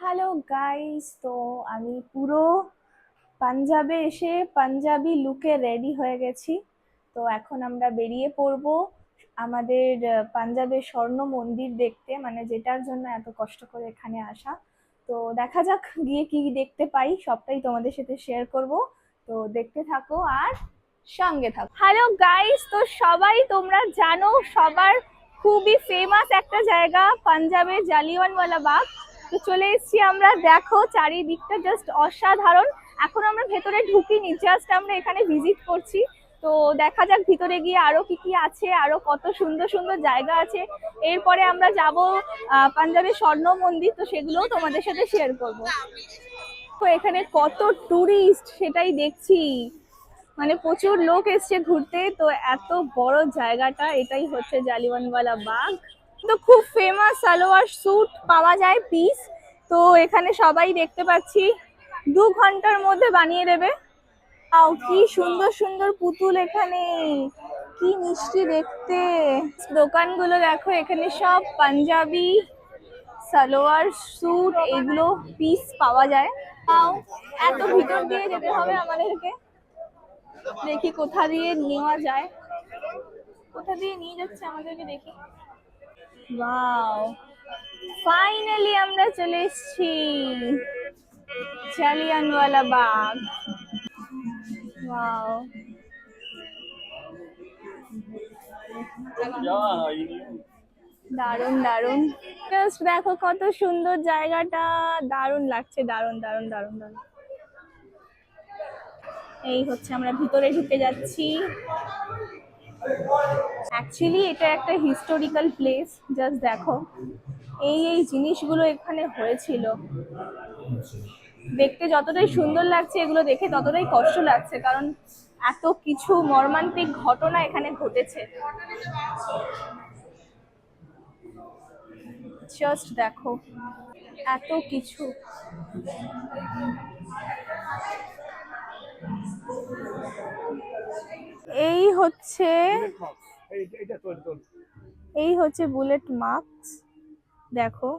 Hello guys তো আমি পুরো পাঞ্জাবে এসে পাঞ্জাবি লুকে রেডি হয়ে গেছি। তো এখন আমরা বেরিয়ে পড়ব আমাদের পাঞ্জাবের স্বর্ণ মন্দির দেখতে মানে যেটার জন্য এত কষ্ট করে এখানে আসা। তো দেখা যাক গিয়ে কি দেখতে পাই, সবটাই তোমাদের সাথে শেয়ার করব। তো দেখতে থাকো আর সঙ্গে থাকো। হ্যালো গাইস তো সবাই তোমরা জানো, সবার খুবই ফেমাস একটা জায়গা, পাঞ্জাবের জালিয়ানওয়ালা বাগ। তো চলে এসেছি আমরা। দেখো, চারিদিকটা জাস্ট অসাধারণ। এখন আমরা ভেতরে ঢুকিনি জাস্ট আমরা এখানে ভিজিট করছি। তো দেখা যাক ভিতরে গিয়ে আরও কি কি আছে, আরও কত সুন্দর সুন্দর জায়গা আছে। এরপরে আমরা যাব পাঞ্জাবের স্বর্ণ মন্দির, তো সেগুলোও তোমাদের সাথে শেয়ার করব। তো এখানে কত টুরিস্ট সেটাই দেখছি। মানে প্রচুর লোক এসছে ঘুরতে, তো এত বড় জায়গাটা, এটাই হচ্ছে জালিয়ানওয়ালা বাগ। তো খুব ফেমাস সালোয়ার স্যুট পাওয়া যায় পিস তো এখানে সবাই দেখতে পাচ্ছি, দু ঘণ্টার মধ্যে বানিয়ে দেবে। আও কি সুন্দর সুন্দর পুতুল এখানে। কি মিষ্টি দেখতে। দোকানগুলো দেখো, এখানে সব পাঞ্জাবি, সালোয়ার স্যুট এগুলো পিস পাওয়া যায়। আও এত ভিতর দিয়ে যেতে হবে আমাদেরকে। দেখি কোথা দিয়ে নেওয়া যায়। কোথা দিয়ে নিয়ে যাচ্ছে আমাদেরকে দেখি। ওয়াও ফাইনালি আমরা চলে এসেছি। জালিয়ানওয়ালা বাগ ওয়াও দারুণ দারুণ জাস্ট দেখো কত সুন্দর জায়গাটা। দারুণ লাগছে দারুণ দারুণ দারুণ দারুণ এই হচ্ছে আমরা ভিতরে ঢুকে যাচ্ছি। অ্যাকচুয়ালি এটা একটা হিস্টোরিক্যাল প্লেস জাস্ট দেখো। এই এই জিনিসগুলো এখানে হয়েছিল। দেখতে যতটাই সুন্দর লাগছে এগুলো দেখে ততটাই কষ্ট লাগছে, কারণ এত কিছু মর্মান্তিক ঘটনা এখানে ঘটেছে। জাস্ট দেখো, এত কিছু। এই হচ্ছে এই হচ্ছে বুলেট মার্কস দেখো,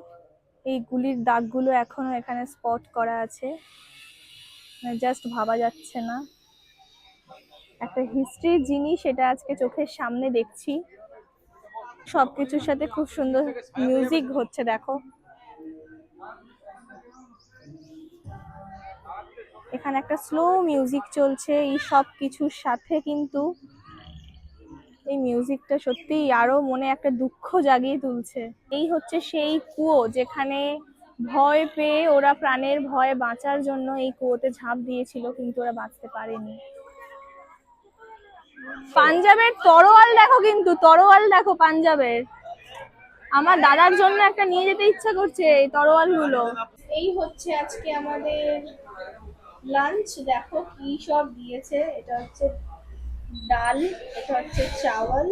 এই গুলির দাগগুলো এখনও এখানে স্পট করা আছে। জাস্ট ভাবা যাচ্ছে না। একটা হিস্ট্রির জিনিস এটা আজকে চোখের সামনে দেখছি। সবকিছুর সাথে খুব সুন্দর মিউজিক হচ্ছে, দেখো। এখানে একটা স্লো মিউজিক চলছে, এই সব কিছুর সাথে কিন্তু এই মিউজিকটা সত্যি আরও মনে একটা দুঃখ জাগিয়ে তুলছে। এই হচ্ছে সেই কুয়ো যেখানে ভয় পেয়ে ওরা প্রাণের ভয়ে বাঁচার জন্য এই কুয়োতে ঝাঁপ দিয়েছিল, কিন্তু ওরা বাঁচতে পারেনি। পাঞ্জাবের তরোয়াল দেখো কিন্তু, তরোয়াল দেখো পাঞ্জাবের। আমার দাদার জন্য একটা নিয়ে যেতে ইচ্ছা করছে এই তরোয়ালগুলো এই হচ্ছে আজকে আমাদের লাঞ্চ দেখো কি সব দিয়েছে, এটা হচ্ছে ডাল, এটা হচ্ছে চাওয়াল,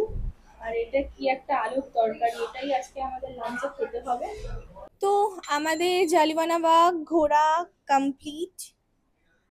আর এটা কি একটা আলুর তরকারি? এটাই আজকে আমাদের লাঞ্চে খেতে হবে। তো আমাদের জালিবানা বাগ ঘোরা কমপ্লিট